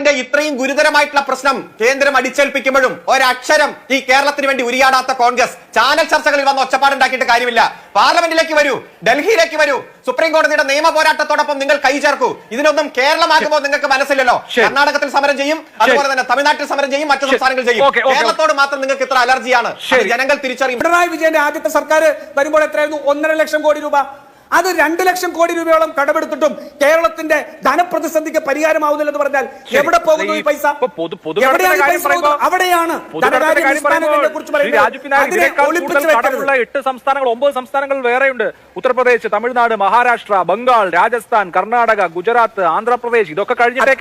ഇത്രയും ഗുരുതരമായിട്ടുള്ള പ്രശ്നം കേന്ദ്രം അടിച്ചേൽപ്പിക്കുമ്പോഴും ഒരക്ഷരം ഈ കേരളത്തിന് വേണ്ടി ഉരിയാടാത്ത കോൺഗ്രസ്. ചാനൽ ചർച്ചകളിൽ വന്ന് ഒച്ചപ്പാടുണ്ടാക്കിയിട്ട് കാര്യമില്ല. പാർലമെന്റിലേക്ക് വരൂ ഡൽഹിയിലേക്ക് വരൂ. സുപ്രീം കോടതിയുടെ നിയമ പോരാട്ടത്തോടൊപ്പം നിങ്ങൾ കൈ ചേർക്കൂ. ഇതിനൊന്നും കേരളമാകുമ്പോൾ നിങ്ങൾക്ക് മനസ്സില്ലല്ലോ. കർണാടകത്തിൽ സമരം ചെയ്യും അതുപോലെ തന്നെ തമിഴ്നാട്ടിൽ സമരം ചെയ്യും മറ്റു. സംസ്ഥാനങ്ങൾ ചെയ്യും. കേരളത്തോട് മാത്രം നിങ്ങൾക്ക് ഇത്ര അലർജിയാണ്. ജനങ്ങൾ തിരിച്ചറിയും. പിണറായി വിജയന്റെ ആദ്യത്തെ സർക്കാർ വരുമ്പോൾ എത്രയായിരുന്നു? ഒന്നര ലക്ഷം കോടി രൂപ. അത് രണ്ട് ലക്ഷം കോടി രൂപയോളം കടമെടുത്തിട്ടും കേരളത്തിന്റെ ധനപ്രതിസന്ധിക്ക് പരിഹാരമാവുന്നില്ല എന്ന് പറഞ്ഞാൽ എവിടെ പോകുന്നു ഈ പൈസ? അവിടെയാണ് എട്ട് സംസ്ഥാനങ്ങൾ ഒമ്പത് സംസ്ഥാനങ്ങൾ വേറെയുണ്ട്. ഉത്തർപ്രദേശ് തമിഴ്നാട് മഹാരാഷ്ട്ര ബംഗാൾ രാജസ്ഥാൻ കർണാടക ഗുജറാത്ത് ആന്ധ്രാപ്രദേശ് ഇതൊക്കെ കഴിഞ്ഞിട്ടേ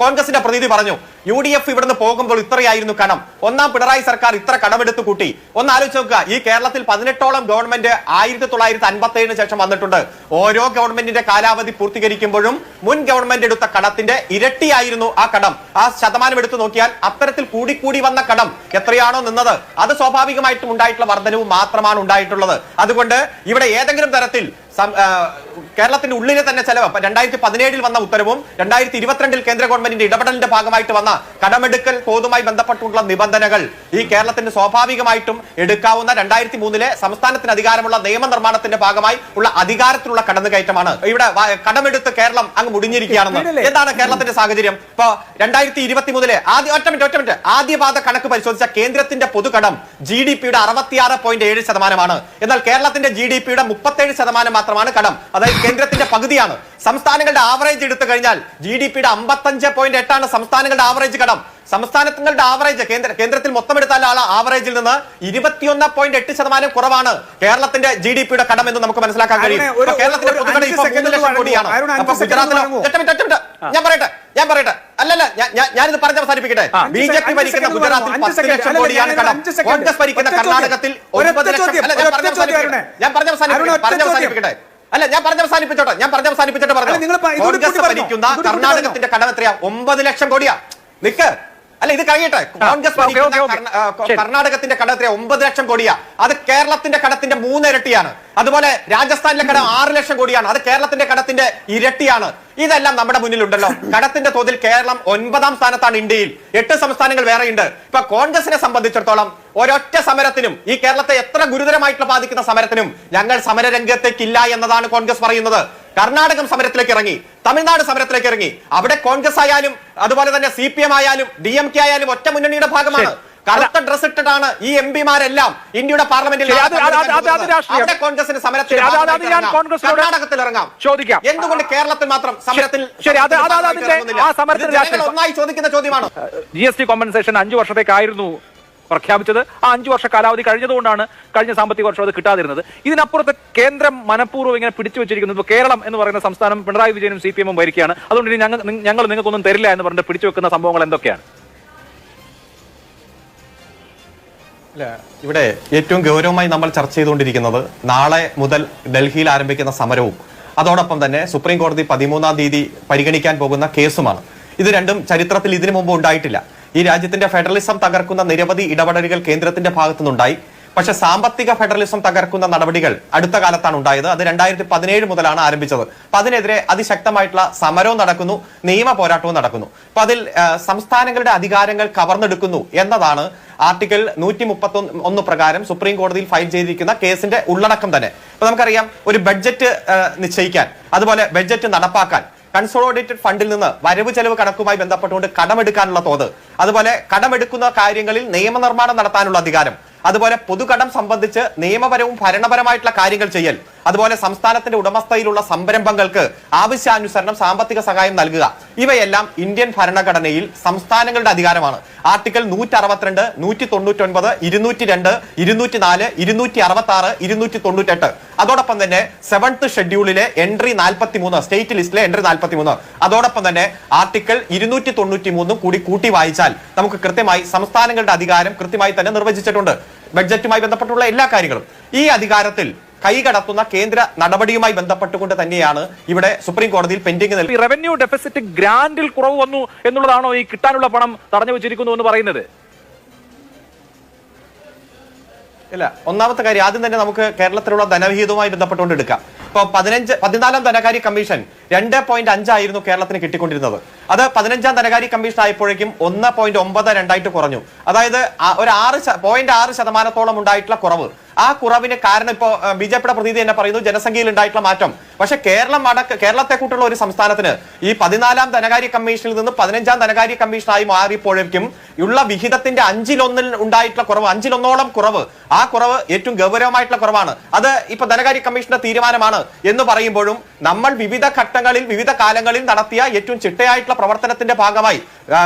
കോൺഗ്രസിന്റെ പ്രതിനിധി പറഞ്ഞു യു ഡി എഫ് ഇവിടുന്ന് പോകുമ്പോൾ ഇത്രയായിരുന്നു കടം. ഒന്നാം പിണറായി സർക്കാർ ഇത്ര കടമെടുത്ത് കൂട്ടി. ഒന്ന് ആലോചിച്ച് നോക്കുക ഈ കേരളത്തിൽ പതിനെട്ടോളം ഗവൺമെന്റ് ആയിരത്തി തൊള്ളായിരത്തി അൻപത്തി ഏഴിന് ശേഷം വന്നിട്ടുണ്ട്. ഓരോ ഗവൺമെന്റിന്റെ കാലാവധി പൂർത്തീകരിക്കുമ്പോഴും മുൻ ഗവൺമെന്റ് എടുത്ത കടത്തിന്റെ ഇരട്ടിയായിരുന്നു ആ കടം. ആ ശതമാനം എടുത്തു നോക്കിയാൽ അത്തരത്തിൽ കൂടിക്കൂടി വന്ന കടം എത്രയാണോ നിന്നത്. അത് സ്വാഭാവികമായിട്ടും ഉണ്ടായിട്ടുള്ള വർധനവും മാത്രമാണ് ഉണ്ടായിട്ടുള്ളത്. അതുകൊണ്ട് ഇവിടെ ഏതെങ്കിലും തരത്തിൽ കേരളത്തിന്റെ ഉള്ളിലെ തന്നെ ചെലവ്. രണ്ടായിരത്തി പതിനേഴിൽ വന്ന ഉത്തരവും രണ്ടായിരത്തി ഇരുപത്തിരണ്ടിൽ കേന്ദ്ര ഗവൺമെന്റിന്റെ ഇടപെടലിന്റെ ഭാഗമായിട്ട് വന്ന കടമെടുക്കൽ തോതുമായി ബന്ധപ്പെട്ടുള്ള നിബന്ധനകൾ ഈ കേരളത്തിന് സ്വാഭാവികമായിട്ടും എടുക്കാവുന്ന രണ്ടായിരത്തി മൂന്നിലെ സംസ്ഥാനത്തിന് അധികാരമുള്ള നിയമനിർമ്മാണത്തിന്റെ ഭാഗമായി ഉള്ള അധികാരത്തിലുള്ള കടന്നുകയറ്റമാണ്. ഇവിടെ കടമെടുത്ത് കേരളം അങ്ങ് മുടിഞ്ഞിരിക്കുകയാണെന്ന്? എന്താണ് കേരളത്തിന്റെ സാഹചര്യം? ഇപ്പൊ രണ്ടായിരത്തി ഇരുപത്തി മൂന്നിലെ ആദ്യ ഒറ്റ മിനിറ്റ് ഒറ്റ മിനിറ്റ്. ആദ്യപാദ കണക്ക് പരിശോധിച്ച കേന്ദ്രത്തിന്റെ പൊതുകടം ജി ഡി പിയുടെ അറുപത്തിയാറ് പോയിന്റ് ഏഴ് ശതമാനമാണ്. എന്നാൽ കേരളത്തിന്റെ ജി ഡി പിയുടെ മുപ്പത്തേഴ് ശതമാനം മാത്രമാണ് കടം. അതായത് കേന്ദ്രത്തിന്റെ പകുതിയാണ്. സംസ്ഥാനങ്ങളുടെ ആവറേജ് എടുത്തു കഴിഞ്ഞാൽ ജി ഡി പിയുടെ അമ്പത്തഞ്ച് പോയിന്റ് എട്ടാണ് സംസ്ഥാനങ്ങളുടെ ആവറേജ് കടം. സംസ്ഥാനങ്ങളുടെ ആവറേജ് കേന്ദ്ര കേന്ദ്രത്തിൽ മൊത്തം എടുത്താൽ ആ ആവറേജിൽ നിന്ന് ഇരുപത്തിയൊന്ന് പോയിന്റ് എട്ട് ശതമാനം കുറവാണ് കേരളത്തിന്റെ ജി ഡി പിയുടെ കടം എന്ന് നമുക്ക് മനസ്സിലാക്കാൻ കഴിയും. കേരളത്തിന്റെ അഞ്ച് ഇപ്പൊ മൂന്ന് ലക്ഷം കോടിയാണ്. അപ്പൊ ഗുജറാത്തിലോ ഞാൻ പറയട്ടെ ഞാൻ പറയട്ടെ. അല്ലല്ല ഞാനിത് പറഞ്ഞ് അവസാനിപ്പിക്കട്ടെ. ബി ജെ പി ഭരിക്കുന്ന ഗുജറാത്തിൽ പത്ത് ലക്ഷം കോടിയാണ് കടം. കോൺഗ്രസ് ഭരിക്കുന്ന കർണാടകത്തിൽ ഒൻപത് ലക്ഷം അല്ല ഞാൻ പറഞ്ഞ അവസാനിപ്പിക്കട്ടെ. പറഞ്ഞ അല്ല ഞാൻ പറഞ്ഞ അവസാനിപ്പിച്ചോട്ടെ ഞാൻ പറഞ്ഞ അവസാനിപ്പിച്ചോട്ടെ പറഞ്ഞു. കോൺഗ്രസ് ഭരിക്കുന്ന കർണാടകത്തിന്റെ കടം എത്രയാ? ഒമ്പത് ലക്ഷം കോടിയാ. നിക്ക്. അല്ല ഇത് കഴിയട്ടെ. കോൺഗ്രസ് ഭരിക്കുന്ന. കർണാടകത്തിന്റെ കടം എത്രയാ? ഒമ്പത് ലക്ഷം കോടിയാ. അത് കേരളത്തിന്റെ കടത്തിന്റെ മൂന്നിരട്ടിയാണ്. അതുപോലെ രാജസ്ഥാനിലെ കടം ആറ് ലക്ഷം കോടിയാണ്. അത് കേരളത്തിന്റെ കടത്തിന്റെ ഇരട്ടിയാണ്. ഇതെല്ലാം നമ്മുടെ മുന്നിലുണ്ടല്ലോ. കടത്തിന്റെ തോതിൽ കേരളം ഒൻപതാം സ്ഥാനത്താണ് ഇന്ത്യയിൽ. എട്ട് സംസ്ഥാനങ്ങൾ വേറെയുണ്ട്. ഇപ്പൊ കോൺഗ്രസിനെ സംബന്ധിച്ചിടത്തോളം ഒരൊറ്റ സമരത്തിനും ഈ കേരളത്തെ എത്ര ഗുരുതരമായിട്ടുള്ള ബാധിക്കുന്ന സമരത്തിനും ഞങ്ങൾ സമരരംഗത്തേക്കില്ല എന്നതാണ് കോൺഗ്രസ് പറയുന്നത്. കർണാടകം സമരത്തിലേക്ക് ഇറങ്ങി തമിഴ്നാട് സമരത്തിലേക്ക് ഇറങ്ങി. അവിടെ കോൺഗ്രസ് ആയാലും അതുപോലെ തന്നെ സി ആയാലും ഡി ആയാലും ഒറ്റ മുന്നണിയുടെ ഭാഗമാണ്. കറുത്ത ഡ്രസ് ഇട്ടിട്ടാണ് ഈ എം പിമാരെല്ലാം ഇന്ത്യയുടെ പാർലമെന്റിൽ. അവിടെ കോൺഗ്രസിന് സമരത്തിൽ കർണാടകത്തിൽ ഇറങ്ങാം. ചോദിക്കാം. എന്തുകൊണ്ട് കേരളത്തിൽ മാത്രം സമരത്തിൽ ഒന്നായി ചോദിക്കുന്ന ചോദ്യമാണ്. ജി എസ് ടി കോമ്പൻസേഷൻ അഞ്ചു വർഷത്തേക്കായിരുന്നു പ്രഖ്യാപിച്ചത്. ആ അഞ്ചു വർഷ കാലാവധി കഴിഞ്ഞതുകൊണ്ടാണ് കഴിഞ്ഞ സാമ്പത്തിക വർഷം അത് കിട്ടാതിരുന്നത്. ഇതിനപ്പുറത്ത് കേന്ദ്രം മനഃപൂർവം ഇങ്ങനെ പിടിച്ചു വെച്ചിരിക്കുന്നത് ഇപ്പോൾ കേരളം എന്ന് പറയുന്ന സംസ്ഥാനം പിണറായി വിജയനും സി പി എമ്മും ഭരിക്കുകയാണ്. അതുകൊണ്ട് ഇനി ഞങ്ങൾ ഞങ്ങൾ നിങ്ങൾക്കൊന്നും തരില്ല എന്ന് പറഞ്ഞിട്ട് പിടിച്ചു വെക്കുന്ന സംഭവങ്ങൾ എന്തൊക്കെയാണ്? ഇവിടെ ഏറ്റവും ഗൗരവമായി നമ്മൾ ചർച്ച ചെയ്തുകൊണ്ടിരിക്കുന്നത് നാളെ മുതൽ ഡൽഹിയിൽ ആരംഭിക്കുന്ന സമരവും അതോടൊപ്പം തന്നെ സുപ്രീം കോടതി പതിമൂന്നാം തീയതി പരിഗണിക്കാൻ പോകുന്ന കേസുമാണ്. ഇത് രണ്ടും ചരിത്രത്തിൽ ഇതിനു മുമ്പ് ഉണ്ടായിട്ടില്ല. ഈ രാജ്യത്തിന്റെ ഫെഡറലിസം തകർക്കുന്ന നിരവധി ഇടപെടലുകൾ കേന്ദ്രത്തിന്റെ ഭാഗത്തുനിന്നുണ്ടായി. പക്ഷെ സാമ്പത്തിക ഫെഡറലിസം തകർക്കുന്ന നടപടികൾ അടുത്ത കാലത്താണ് ഉണ്ടായത്. അത് രണ്ടായിരത്തി പതിനേഴ് മുതലാണ് ആരംഭിച്ചത്. അപ്പൊ അതിനെതിരെ അതിശക്തമായിട്ടുള്ള സമരവും നടക്കുന്നു നിയമ പോരാട്ടവും നടക്കുന്നു. അപ്പൊ അതിൽ സംസ്ഥാനങ്ങളുടെ അധികാരങ്ങൾ കവർന്നെടുക്കുന്നു എന്നതാണ് ആർട്ടിക്കിൾ നൂറ്റി മുപ്പത്തി ഒന്ന് പ്രകാരം സുപ്രീം കോടതിയിൽ ഫയൽ ചെയ്തിരിക്കുന്ന കേസിന്റെ ഉള്ളടക്കം തന്നെ. അപ്പൊ നമുക്കറിയാം ഒരു ബഡ്ജറ്റ് നിശ്ചയിക്കാൻ അതുപോലെ ബഡ്ജറ്റ് നടപ്പാക്കാൻ കൺസോളിഡേറ്റഡ് ഫണ്ടിൽ നിന്ന് വരവ് ചെലവ് കണക്കുമായി ബന്ധപ്പെട്ടുകൊണ്ട് കടമെടുക്കാനുള്ള തോത് അതുപോലെ കടമെടുക്കുന്ന കാര്യങ്ങളിൽ നിയമനിർമ്മാണം നടത്താനുള്ള അധികാരം അതുപോലെ പൊതുകടം സംബന്ധിച്ച് നിയമപരവും ഭരണപരമായിട്ടുള്ള കാര്യങ്ങൾ ചെയ്യൽ. അതുപോലെ സംസ്ഥാനത്തിന്റെ ഉടമസ്ഥയിലുള്ള സംരംഭങ്ങൾക്ക് ആവശ്യാനുസരണം സാമ്പത്തിക സഹായം നൽകുക. ഇവയെല്ലാം ഇന്ത്യൻ ഭരണഘടനയിൽ സംസ്ഥാനങ്ങളുടെ അധികാരമാണ്. ആർട്ടിക്കിൾ നൂറ്റി അറുപത്തിരണ്ട് നൂറ്റി തൊണ്ണൂറ്റി ഒൻപത് ഇരുന്നൂറ്റി രണ്ട് ഇരുന്നൂറ്റി നാല് ഇരുന്നൂറ്റി അറുപത്തി ആറ് ഇരുന്നൂറ്റി തൊണ്ണൂറ്റെട്ട് അതോടൊപ്പം തന്നെ സെവൻത്ത് ഷെഡ്യൂളിലെ എൻട്രി നാൽപ്പത്തി മൂന്ന് സ്റ്റേറ്റ് ലിസ്റ്റിലെ എൻട്രി നാൽപ്പത്തി മൂന്ന് അതോടൊപ്പം തന്നെ ആർട്ടിക്കിൾ ഇരുന്നൂറ്റി തൊണ്ണൂറ്റി മൂന്നും കൂടി കൂട്ടി വായിച്ചാൽ നമുക്ക് കൃത്യമായി സംസ്ഥാനങ്ങളുടെ അധികാരം കൃത്യമായി തന്നെ നിർവചിച്ചിട്ടുണ്ട്. ബഡ്ജറ്റുമായി ബന്ധപ്പെട്ടുള്ള എല്ലാ കാര്യങ്ങളും ഈ അധികാരത്തിൽ കൈകടത്തുന്ന കേന്ദ്ര നടപടിയുമായി ബന്ധപ്പെട്ടുകൊണ്ട് തന്നെയാണ് ഇവിടെ സുപ്രീം കോടതിയിൽ പെൻഡിംഗ് നൽകി റവന്യൂ ഡെഫിസിറ്റ് ഗ്രാൻഡിൽ കുറവ് വന്നു എന്നുള്ളതാണോ ഈ കിട്ടാനുള്ള പണം തടഞ്ഞു വെച്ചിരിക്കുന്നു എന്ന് പറയുന്നത്? ഇല്ല ഒന്നാമത്തെ കാര്യം ആദ്യം തന്നെ നമുക്ക് കേരളത്തിലുള്ള ധനവിഹിതവുമായി ബന്ധപ്പെട്ടുകൊണ്ട് എടുക്കാം. ഇപ്പൊ പതിനഞ്ച് പതിനാലാം ധനകാര്യ കമ്മീഷൻ രണ്ട് പോയിന്റ് അഞ്ചായിരുന്നു കേരളത്തിന് കിട്ടിക്കൊണ്ടിരുന്നത്. അത് പതിനഞ്ചാം ധനകാര്യ കമ്മീഷൻ ആയപ്പോഴേക്കും ഒന്ന് പോയിന്റ് ഒമ്പത് രണ്ടായിട്ട് കുറഞ്ഞു. അതായത് ഒരു ആറ് പോയിന്റ് ആറ് ശതമാനത്തോളം ഉണ്ടായിട്ടുള്ള കുറവ്. ആ കുറവിന് കാരണം ഇപ്പോൾ ബി ജെ പിയുടെ പ്രതീതി തന്നെ പറയുന്നു ജനസംഖ്യയിൽ ഉണ്ടായിട്ടുള്ള മാറ്റം. പക്ഷേ കേരളം അടക്ക കേരളത്തെ കൂട്ടുള്ള ഒരു സംസ്ഥാനത്തിന് ഈ പതിനാലാം ധനകാര്യ കമ്മീഷനിൽ നിന്ന് പതിനഞ്ചാം ധനകാര്യ കമ്മീഷനായി മാറിയപ്പോഴേക്കും ഉള്ള വിഹിതത്തിന്റെ അഞ്ചിലൊന്നിൽ ഉണ്ടായിട്ടുള്ള കുറവ് അഞ്ചിലൊന്നോളം കുറവ് ആ കുറവ് ഏറ്റവും ഗൗരവമായിട്ടുള്ള കുറവാണ്. അത് ഇപ്പൊ ധനകാര്യ കമ്മീഷന്റെ തീരുമാനമാണ് എന്ന് പറയുമ്പോഴും നമ്മൾ വിവിധ ഘട്ടങ്ങളിൽ വിവിധ കാലങ്ങളിൽ നടത്തിയ ഏറ്റവും ചിട്ടയായിട്ടുള്ള പ്രവർത്തനത്തിന്റെ ഭാഗമായി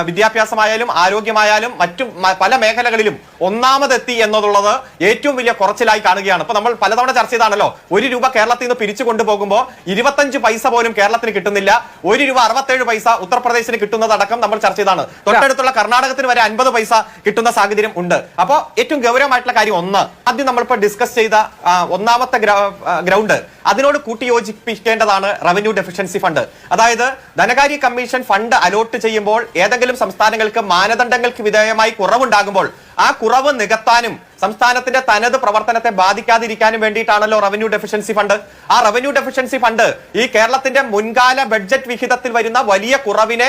വിദ്യാഭ്യാസമായാലും ആരോഗ്യമായാലും മറ്റു പല മേഖലകളിലും ഒന്നാമതെത്തി എന്നതുള്ളത് ഏറ്റവും വലിയ കുറച്ചിലായി കാണുകയാണ്. ഇപ്പൊ നമ്മൾ പലതവണ ചർച്ച ചെയ്താണല്ലോ ഒരു രൂപ കേരളത്തിൽ നിന്ന് പിരിച്ചു കൊണ്ടുപോകുമ്പോൾ ഇരുപത്തഞ്ച് പൈസ പോലും കേരളത്തിന് കിട്ടുന്നില്ല. ഒരു രൂപ അറുപത്തേഴ് പൈസ ഉത്തർപ്രദേശിന് കിട്ടുന്നതടക്കം നമ്മൾ ചർച്ച ചെയ്താണ്. തൊട്ടടുത്തുള്ള കർണാടകത്തിന് വരെ അൻപത് പൈസ കിട്ടുന്ന സാഹചര്യം ഉണ്ട്. അപ്പോൾ ഏറ്റവും ഗൗരവമായിട്ടുള്ള കാര്യം ഒന്ന് ആദ്യം നമ്മളിപ്പോൾ ഡിസ്കസ് ചെയ്ത ഒന്നാമത്തെ ഗ്രൗണ്ട് അതിനോട് കൂട്ടിയോജിപ്പിക്കേണ്ടതാണ് റവന്യൂ ഡെഫിഷ്യൻസി ഫണ്ട് അതായത് ധനകാര്യ കമ്മീഷൻ ഫണ്ട് അലോട്ട് ചെയ്യുമ്പോൾ ഏതെങ്കിലും സംസ്ഥാനങ്ങൾക്ക് മാനദണ്ഡങ്ങൾക്ക് വിധേയമായി കുറവുണ്ടാകുമ്പോൾ ആ കുറവ് നികത്താനും സംസ്ഥാനത്തിന്റെ തനത് പ്രവർത്തനത്തെ ബാധിക്കാതിരിക്കാനും വേണ്ടിയിട്ടാണല്ലോ റവന്യൂ ഡെഫിഷ്യൻസി ഫണ്ട് ആ റവന്യൂ ഡെഫിഷ്യൻസി ഫണ്ട് ഈ കേരളത്തിന്റെ മുൻകാല ബഡ്ജറ്റ് വിഹിതത്തിൽ വരുന്ന വലിയ കുറവിനെ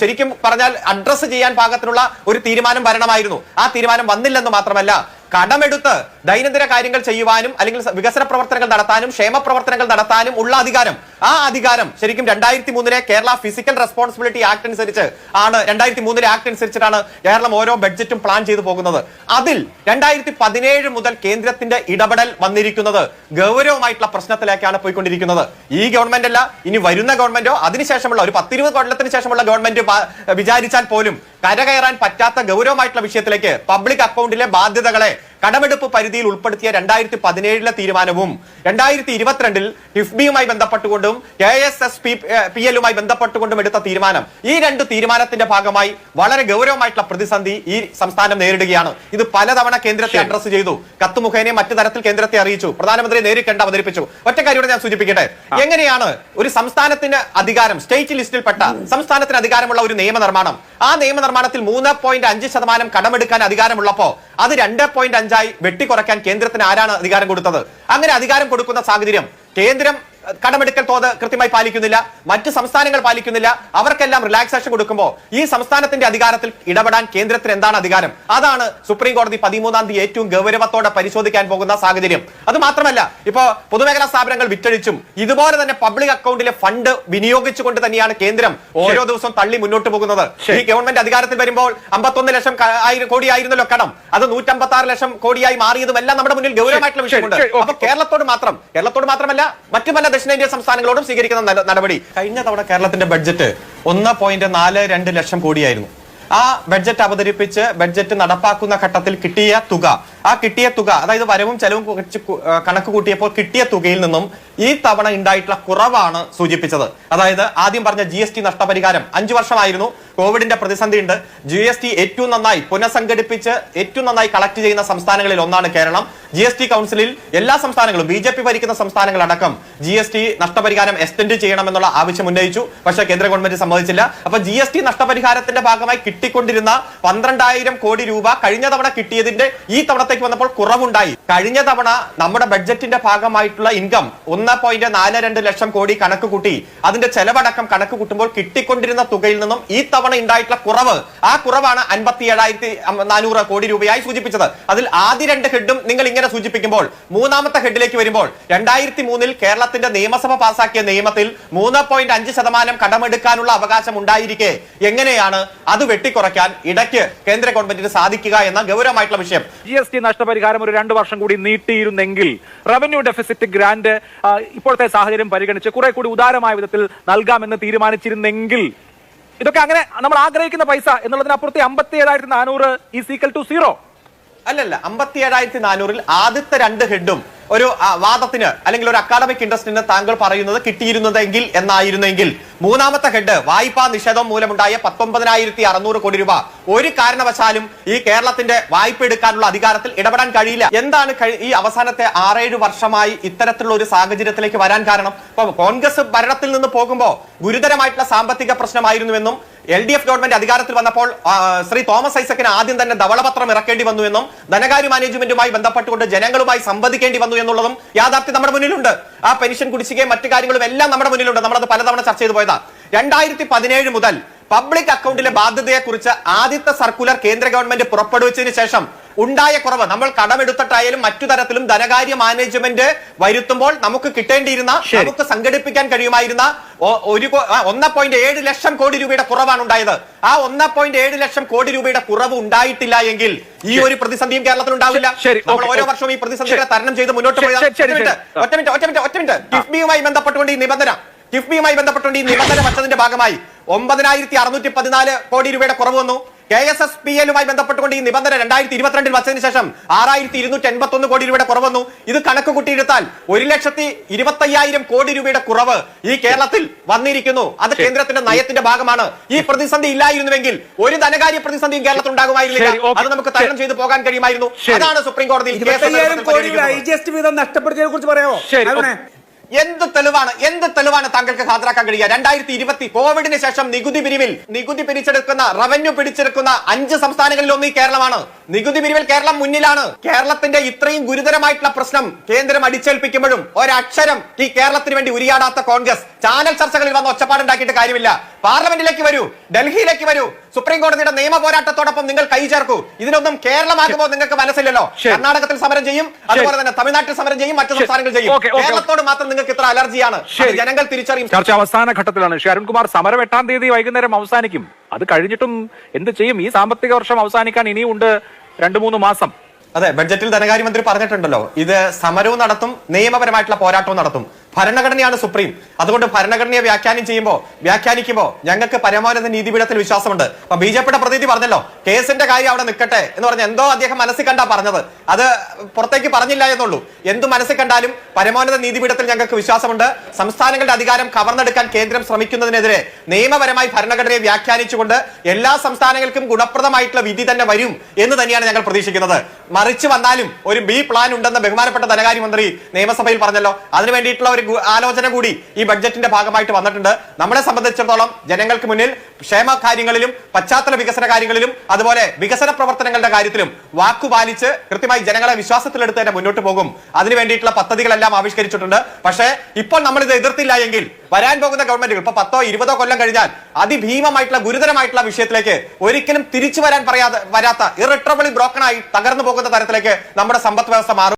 ശരിക്കും പറഞ്ഞാൽ അഡ്രസ് ചെയ്യാൻ പാകത്തിനുള്ള ഒരു തീരുമാനം വരണമായിരുന്നു. ആ തീരുമാനം വന്നില്ലെന്ന് മാത്രമല്ല കടമെടുത്ത് ദൈനംദിന കാര്യങ്ങൾ ചെയ്യുവാനും അല്ലെങ്കിൽ വികസന പ്രവർത്തനങ്ങൾ നടത്താനും ക്ഷേമ പ്രവർത്തനങ്ങൾ നടത്താനും ഉള്ള അധികാരം. ആ അധികാരം ശരിക്കും രണ്ടായിരത്തി മൂന്നിലെ കേരള ഫിസിക്കൽ റെസ്പോൺസിബിലിറ്റി ആക്ട് അനുസരിച്ച് ആണ്. രണ്ടായിരത്തി മൂന്നിലെ ആക്ട് അനുസരിച്ചിട്ടാണ് കേരളം ഓരോ ബഡ്ജറ്റും പ്ലാൻ ചെയ്തു പോകുന്നത്. അതിൽ രണ്ടായിരത്തി പതിനേഴ് മുതൽ കേന്ദ്രത്തിന്റെ ഇടപെടൽ വന്നിരിക്കുന്നത് ഗൗരവമായിട്ടുള്ള പ്രശ്നത്തിലേക്കാണ് പോയിക്കൊണ്ടിരിക്കുന്നത്. ഈ ഗവൺമെന്റ് അല്ല ഇനി വരുന്ന ഗവൺമെന്റോ അതിനുശേഷമുള്ള ഒരു പത്തിരുപത് കൊല്ലത്തിന് ശേഷമുള്ള ഗവൺമെന്റ് വിചാരിച്ചാൽ പോലും കരകയറാൻ പറ്റാത്ത ഗൗരവമായിട്ടുള്ള വിഷയത്തിലേക്ക് പബ്ലിക് അക്കൗണ്ടിലെ ബാധ്യതകളെ കടമെടുപ്പ് പരിധിയിൽ ഉൾപ്പെടുത്തിയ രണ്ടായിരത്തി പതിനേഴിലെ തീരുമാനവും രണ്ടായിരത്തി ഇരുപത്തിരണ്ടിൽ ഹിഫ്ബിയുമായി ബന്ധപ്പെട്ടുകൊണ്ടും K S S P P എല്ലുമായി ബന്ധപ്പെട്ടുകൊണ്ടും എടുത്ത തീരുമാനം. ഈ രണ്ട് തീരുമാനത്തിന്റെ ഭാഗമായി വളരെ ഗൗരവമായിട്ടുള്ള പ്രതിസന്ധി ഈ സംസ്ഥാനം നേരിടുകയാണ്. ഇത് പലതവണ കേന്ദ്രത്തെ അഡ്രസ് ചെയ്തു. കത്ത് മുഖേന മറ്റു തരത്തിൽ കേന്ദ്രത്തെ അറിയിച്ചു. പ്രധാനമന്ത്രി നേരിൽ കണ്ട് അവതരിപ്പിച്ചു. ഒറ്റ കാര്യം ഞാൻ സൂചിപ്പിക്കട്ടെ. എങ്ങനെയാണ് ഒരു സംസ്ഥാനത്തിന് അധികാരം സ്റ്റേറ്റ് ലിസ്റ്റിൽപ്പെട്ട സംസ്ഥാനത്തിന് അധികാരമുള്ള ഒരു നിയമനിർമ്മാണം? ആ നിയമനിർമ്മാണത്തിൽ മൂന്ന് പോയിന്റ് അഞ്ച് ശതമാനം കടമെടുക്കാൻ അധികാരമുള്ളപ്പോ അത് രണ്ട് പോയിന്റ് അഞ്ചായി വെട്ടിക്കുറയ്ക്കാൻ കേന്ദ്രത്തിന് ആരാണ് അധികാരം കൊടുത്തത്? അങ്ങനെ അധികാരം കൊടുക്കുന്ന സാഹചര്യം കേന്ദ്രം കടമെടുക്കൽ തോത് കൃത്യമായി പാലിക്കുന്നില്ല. മറ്റ് സംസ്ഥാനങ്ങൾ പാലിക്കുന്നില്ല. അവർക്കെല്ലാം റിലാക്സേഷൻ കൊടുക്കുമ്പോൾ ഈ സംസ്ഥാനത്തിന്റെ അധികാരത്തിൽ ഇടപെടാൻ കേന്ദ്രത്തിന് എന്താണ് അധികാരം? അതാണ് സുപ്രീം കോടതി പതിമൂന്നാം തീയതി ഏറ്റവും ഗൗരവത്തോടെ പരിശോധിക്കാൻ പോകുന്ന സാഹചര്യം. അത് മാത്രമല്ല ഇപ്പോ പൊതുമേഖലാ സ്ഥാപനങ്ങൾ വിറ്റഴിച്ചും ഇതുപോലെ തന്നെ പബ്ലിക് അക്കൗണ്ടിലെ ഫണ്ട് വിനിയോഗിച്ചുകൊണ്ട് തന്നെയാണ് കേന്ദ്രം ഓരോ ദിവസവും തള്ളി മുന്നോട്ട് പോകുന്നത്. ഈ ഗവൺമെന്റ് അധികാരത്തിൽ വരുമ്പോൾ അമ്പത്തൊന്ന് ലക്ഷം ആയിരം കോടിയായിരുന്നല്ലോ കടം. അത് നൂറ്റമ്പത്തി ആറ് ലക്ഷം കോടിയായി മാറിയതുമെല്ലാം നമ്മുടെ മുന്നിൽ ഗൗരവമായിട്ടുള്ള വിഷയമുണ്ട്. അപ്പൊ കേരളത്തോട് മാത്രം കേരളത്തോട് മാത്രമല്ല മറ്റു പല ദക്ഷിണേന്ത്യൻ സംസ്ഥാനങ്ങളോടും സ്വീകരിക്കുന്ന നടപടി. കഴിഞ്ഞ തവണ കേരളത്തിന്റെ ബഡ്ജറ്റ് ഒന്ന് പോയിന്റ് നാല് രണ്ട് ലക്ഷം കോടിയായിരുന്നു. ആ ബഡ്ജറ്റ് അവതരിപ്പിച്ച് ബഡ്ജറ്റ് നടപ്പാക്കുന്ന ഘട്ടത്തിൽ കിട്ടിയ തുക ആ കിട്ടിയ തുക അതായത് വരവും ചെലവും കണക്ക് കൂട്ടിയപ്പോൾ കിട്ടിയ തുകയിൽ നിന്നും ഈ തവണ ഉണ്ടായിട്ടുള്ള കുറവാണ് സൂചിപ്പിച്ചത്. അതായത് ആദ്യം പറഞ്ഞ ജി എസ് ടി നഷ്ടപരിഹാരം അഞ്ചു വർഷമായിരുന്നു. കോവിഡിന്റെ പ്രതിസന്ധി ഉണ്ട് ജി എസ് ടി ഏറ്റവും നന്നായി പുനഃസംഘടിപ്പിച്ച് ഏറ്റവും നന്നായി കളക്ട് ചെയ്യുന്ന സംസ്ഥാനങ്ങളിൽ ഒന്നാണ് കേരളം. ജി എസ് ടി കൗൺസിലിൽ എല്ലാ സംസ്ഥാനങ്ങളും ബി ജെ പി ഭരിക്കുന്ന സംസ്ഥാനങ്ങളടക്കം ജി എസ് ടി നഷ്ടപരിഹാരം എക്സ്റ്റെൻഡ് ചെയ്യണമെന്നുള്ള ആവശ്യം ഉന്നയിച്ചു. പക്ഷേ കേന്ദ്ര ഗവൺമെന്റ് സമ്മതിച്ചില്ല. അപ്പൊ ജി എസ് ടി നഷ്ടപരിഹാരത്തിന്റെ ഭാഗമായി കിട്ടിക്കൊണ്ടിരുന്ന പന്ത്രണ്ടായിരം കോടി രൂപ കഴിഞ്ഞ തവണ കിട്ടിയതിന്റെ ഈ തവണത്തേക്ക് വന്നപ്പോൾ കുറവുണ്ടായി. കഴിഞ്ഞ തവണ നമ്മുടെ ബഡ്ജറ്റിന്റെ ഭാഗമായിട്ടുള്ള ഇൻകം ഒന്ന് പോയിന്റ് നാല് രണ്ട് ലക്ഷം കോടി കണക്ക് കൂട്ടി. അതിന്റെ ചെലവടക്കം കണക്ക് കൂട്ടുമ്പോൾ കിട്ടിക്കൊണ്ടിരുന്ന തുകയിൽ നിന്നും ഈ തവണ ഉണ്ടായിട്ടുള്ള കുറവ്. ആ കുറവാണ് അൻപത്തി ഏഴായിരത്തി നാനൂറ് കോടി രൂപയായി സൂചിപ്പിച്ചത്. അതിൽ ആദ്യ രണ്ട് ഹെഡും നിങ്ങൾ ഇങ്ങനെ സൂചിപ്പിക്കുമ്പോൾ മൂന്നാമത്തെ ഹെഡിലേക്ക് വരുമ്പോൾ രണ്ടായിരത്തി മൂന്നിൽ കേരളത്തിന്റെ നിയമസഭ പാസാക്കിയ നിയമത്തിൽ മൂന്ന് പോയിന്റ് അഞ്ച് ശതമാനം കടമെടുക്കാനുള്ള അവകാശം ഉണ്ടായിരിക്കെ. എങ്ങനെയാണ് അത് വെട്ടിക്കുറയ്ക്കാൻ ഇടയ്ക്ക് കേന്ദ്ര ഗവൺമെന്റിന് സാധിക്കുക എന്ന ഗൗരവമായിട്ടുള്ള വിഷയം. ജി എസ് ടി നഷ്ടപരിഹാരം ഒരു രണ്ടു വർഷം കൂടി നീട്ടിയിരുന്നെങ്കിൽ റവന്യൂ ഡെഫിസിറ്റ് ഗ്രാന്റ് ഇപ്പോഴത്തെ സാഹചര്യം പരിഗണിച്ച് കുറെ കൂടി ഉദാരമായ വിധത്തിൽ നൽകാമെന്ന് തീരുമാനിച്ചിരുന്നെങ്കിൽ ഇതൊക്കെ അങ്ങനെ നമ്മൾ ആഗ്രഹിക്കുന്ന പൈസ എന്നുള്ളതിനപ്പുറത്തെ അമ്പത്തി ഏഴായിരത്തി നാനൂറ് ഈസ് ഈക്വൽ ടു സീറോ അല്ലല്ല അമ്പത്തി ഏഴായിരത്തി നാനൂറിൽ ആദ്യത്തെ രണ്ട് ഹെഡും ഒരു വാദത്തിന് അല്ലെങ്കിൽ ഒരു അക്കാഡമിക് ഇൻട്രസ്റ്റിന് താങ്കൾ പറയുന്നത് കിട്ടിയിരുന്നതെങ്കിൽ എന്നായിരുന്നെങ്കിൽ മൂന്നാമത്തെ ഹെഡ് വായ്പാ നിഷേധം മൂലമുണ്ടായ പത്തൊമ്പതിനായിരത്തി അറുന്നൂറ് കോടി രൂപ ഒരു കാരണവശാലും ഈ കേരളത്തിന്റെ വായ്പ എടുക്കാനുള്ള അധികാരത്തിൽ ഇടപെടാൻ കഴിയില്ല. എന്താണ് ഈ അവസാനത്തെ ആറേഴ് വർഷമായി ഇത്തരത്തിലുള്ള ഒരു സാഹചര്യത്തിലേക്ക് വരാൻ കാരണം? ഇപ്പൊ കോൺഗ്രസ് ഭരണത്തിൽ നിന്ന് പോകുമ്പോൾ ഗുരുതരമായിട്ടുള്ള സാമ്പത്തിക പ്രശ്നമായിരുന്നുവെന്നും എൽ ഡി എഫ് ഗവൺമെന്റ് അധികാരത്തിൽ വന്നപ്പോൾ ശ്രീ തോമസ് ഐസക്കിന് ആദ്യം തന്നെ ധവളപത്രം ഇറക്കേണ്ടി വന്നു എന്നും ധനകാര്യ മാനേജ്മെന്റുമായി ബന്ധപ്പെട്ടുകൊണ്ട് ജനങ്ങളുമായി സംവദിക്കേണ്ടി വന്നു എന്നുള്ളതും യാഥാർത്ഥ്യം നമ്മുടെ മുന്നിലുണ്ട്. ആ പെൻഷൻ കുടിശ്ശികയും മറ്റു കാര്യങ്ങളും എല്ലാം നമ്മുടെ മുന്നിലുണ്ട്. നമ്മളത് പലതവണ ചർച്ച ചെയ്തു പോയതാ. രണ്ടായിരത്തി പതിനേഴ് മുതൽ പബ്ലിക് അക്കൗണ്ടിലെ ബാധ്യതയെക്കുറിച്ച് ആദ്യത്തെ സർക്കുലർ കേന്ദ്ര ഗവൺമെന്റ് പുറപ്പെടുവിച്ചതിന് ശേഷം ഉണ്ടായ കുറവ്. നമ്മൾ കടമെടുത്തിട്ടായാലും മറ്റു തരത്തിലും ധനകാര്യ മാനേജ്മെന്റ് വരുത്തുമ്പോൾ നമുക്ക് കിട്ടേണ്ടിയിരുന്ന. നമുക്ക് സംഘടിപ്പിക്കാൻ കഴിയുമായിരുന്ന ഒരു ഒന്ന് പോയിന്റ് ഏഴ് ലക്ഷം കോടി രൂപയുടെ കുറവാണ് ഉണ്ടായത്. ആ ഒന്ന് പോയിന്റ് ഏഴ് ലക്ഷം കോടി രൂപയുടെ കുറവ് ഉണ്ടായിട്ടില്ല എങ്കിൽ ഈ ഒരു പ്രതിസന്ധിയും കേരളത്തിൽ ഉണ്ടാവില്ല. നമ്മൾ ഓരോ വർഷവും ഈ പ്രതിസന്ധികളെ തരണം ചെയ്ത് മുന്നോട്ട് പോയത് മിനിറ്റ്, ഒറ്റ മിനിറ്റ് ഒറ്റ മിനിറ്റ് ഒറ്റ മിനിറ്റ്. കിഫ്ബിയുമായി ബന്ധപ്പെട്ടുകൊണ്ട് ഈ നിബന്ധന കിഫ്ബിയുമായി ബന്ധപ്പെട്ടുകൊണ്ട് ഈ നിബന്ധന വച്ചതിന്റെ ഭാഗമായി ഒമ്പതിനായിരത്തി അറുന്നൂറ്റി പതിനാല് കോടി രൂപയുടെ കുറവ് വന്നു. കെ എസ് എസ് പി എല്ലുമായി ബന്ധപ്പെട്ടുകൊണ്ട് ഈ നിബന്ധന രണ്ടായിരത്തി ഇരുപത്തിരണ്ടിൽ വച്ചതിന് ശേഷം ആറായിരത്തി ഇരുന്നൂറ്റി എൺപത്തി ഒന്ന് കോടി രൂപയുടെ കുറവ് വന്നു ഇത് കണക്ക് കൂട്ടിയെടുത്താൽ ഒരു ലക്ഷത്തി ഇരുപത്തയ്യായിരം കോടി രൂപയുടെ കുറവ് ഈ കേരളത്തിൽ വന്നിരിക്കുന്നു. അത് കേന്ദ്രത്തിന്റെ നയത്തിന്റെ ഭാഗമാണ്. ഈ പ്രതിസന്ധി ഇല്ലായിരുന്നുവെങ്കിൽ ഒരു ധനകാര്യ പ്രതിസന്ധിയും കേരളത്തിൽ ഉണ്ടാകുമായിരുന്നില്ല. അത് നമുക്ക് തരണം ചെയ്തു പോകാൻ കഴിയുമായിരുന്നു. അതാണ് സുപ്രീം കോടതി നഷ്ടപ്പെടുത്തിയതിനെ കുറിച്ച് പറയാമോ? എന്ത് തെളിവാണ് എന്ത് തെളിവാണ് താങ്കൾക്ക് ഹാജരാക്കാൻ കഴിയുക? രണ്ടായിരത്തി ഇരുപത്തി കോവിഡിന് ശേഷം നികുതി പിരിവിൽ നികുതി പിരിച്ചെടുക്കുന്ന റവന്യൂ പിടിച്ചെടുക്കുന്ന അഞ്ച് സംസ്ഥാനങ്ങളിൽ ഒന്ന് ഈ കേരളമാണ്. നികുതി പിരിവിൽ കേരളം മുന്നിലാണ്. കേരളത്തിന്റെ ഇത്രയും ഗുരുതരമായിട്ടുള്ള പ്രശ്നം കേന്ദ്രം അടിച്ചേൽപ്പിക്കുമ്പോഴും ഒരക്ഷരം ഈ കേരളത്തിന് വേണ്ടി ഉരിയാടാത്ത കോൺഗ്രസ്. ചാനൽ ചർച്ചകളിൽ വന്ന് ഒച്ചപ്പാടുണ്ടാക്കിയിട്ട് കാര്യമില്ല. പാർലമെന്റിലേക്ക് വരൂ ഡൽഹിയിലേക്ക് വരൂ. സുപ്രീം കോടതിയുടെ നിയമ പോരാട്ടത്തോടൊപ്പം നിങ്ങൾ കൈ ചേർക്കൂ. ഇതിനൊന്നും കേരളമാകുമ്പോൾ നിങ്ങൾക്ക് മനസ്സില്ലല്ലോ. കർണാടകത്തിൽ സമരം ചെയ്യും അതുപോലെ തന്നെ തമിഴ്നാട്ടിൽ സമരം ചെയ്യും മറ്റു. സംസ്ഥാനങ്ങൾ ചെയ്യും. കേരളത്തോട് മാത്രം നിങ്ങൾക്ക് ഇത്ര അലർജിയാണ്. ജനങ്ങൾ തിരിച്ചറിയും. ചർച്ച അവസാന ഘട്ടത്തിലാണ്. അരുൺകുമാർ സമരം എട്ടാം തീയതി വൈകുന്നേരം അവസാനിക്കും. അത് കഴിഞ്ഞിട്ടും എന്ത് ചെയ്യും? ഈ സാമ്പത്തിക വർഷം അവസാനിക്കാൻ ഇനിയുണ്ട് രണ്ടു മൂന്ന് മാസം. അതെ ബഡ്ജറ്റിൽ ധനകാര്യമന്ത്രി പറഞ്ഞിട്ടുണ്ടല്ലോ. ഇത് സമരവും നടത്തും നിയമപരമായിട്ടുള്ള പോരാട്ടവും നടത്തും. ഭരണഘടനയാണ് സുപ്രീം. അതുകൊണ്ട് ഭരണഘടനയെ വ്യാഖ്യാനം ചെയ്യുമ്പോൾ വ്യാഖ്യാനിക്കുമ്പോൾ ഞങ്ങൾക്ക് പരമാവധി നീതിപീഠത്തിൽ വിശ്വാസമുണ്ട്. അപ്പൊ ബി ജെ പിയുടെ പറഞ്ഞല്ലോ കേസിന്റെ കാര്യം അവിടെ നിൽക്കട്ടെ എന്ന് പറഞ്ഞ എന്തോ അദ്ദേഹം മനസ്സിൽ കണ്ടാ പറഞ്ഞത്. അത് പുറത്തേക്ക് പറഞ്ഞില്ല എന്നുള്ളൂ. എന്ത് മനസ്സിൽ കണ്ടാലും പരമോന്നത നീതിപീഠത്തിൽ ഞങ്ങൾക്ക് വിശ്വാസമുണ്ട്. സംസ്ഥാനങ്ങളുടെ അധികാരം കവർന്നെടുക്കാൻ കേന്ദ്രം ശ്രമിക്കുന്നതിനെതിരെ നിയമപരമായി ഭരണഘടനയെ വ്യാഖ്യാനിച്ചുകൊണ്ട് എല്ലാ സംസ്ഥാനങ്ങൾക്കും ഗുണപ്രദമായിട്ടുള്ള വിധി തന്നെ വരും എന്ന് തന്നെയാണ് ഞങ്ങൾ പ്രതീക്ഷിക്കുന്നത്. മറിച്ച് വന്നാലും ഒരു ബി പ്ലാൻ ഉണ്ടെന്ന് ബഹുമാനപ്പെട്ട ധനകാര്യമന്ത്രി നിയമസഭയിൽ പറഞ്ഞല്ലോ അതിനു വേണ്ടിയിട്ടുള്ള ഗു- ആലോചന കൂടി ഈ ബഡ്ജറ്റിന്റെ ഭാഗമായിട്ട് വന്നിട്ടുണ്ട്. നമ്മളെ സംബന്ധിച്ചിടത്തോളം ജനങ്ങൾക്ക് മുന്നിൽ ക്ഷേമ കാര്യങ്ങളിലും പശ്ചാത്തല വികസന കാര്യങ്ങളിലും അതുപോലെ വികസന പ്രവർത്തനങ്ങളുടെ കാര്യത്തിലും വാക്കുപാലിച്ച് കൃത്യമായി ജനങ്ങളെ വിശ്വാസത്തിലെടുത്ത് തന്നെ മുന്നോട്ട് പോകും. അതിനു വേണ്ടിയിട്ടുള്ള പദ്ധതികളെല്ലാം ആവിഷ്കരിച്ചിട്ടുണ്ട്. പക്ഷേ ഇപ്പോൾ നമ്മൾ ഇത് എതിർത്തില്ല എങ്കിൽ വരാൻ പോകുന്ന ഗവൺമെന്റുകൾ ഇപ്പൊ പത്തോ ഇരുപതോ കൊല്ലം കഴിഞ്ഞാൽ അതിഭീമമായിട്ടുള്ള ഗുരുതരമായിട്ടുള്ള വിഷയത്തിലേക്ക് ഒരിക്കലും തിരിച്ചു വരാൻ പറയാതെ വരാത്ത ഇറിട്രബിളി ബ്രോക്കൺ ആയി തകർന്നു പോകുന്ന തരത്തിലേക്ക് നമ്മുടെ സമ്പദ് വ്യവസ്ഥ മാറും.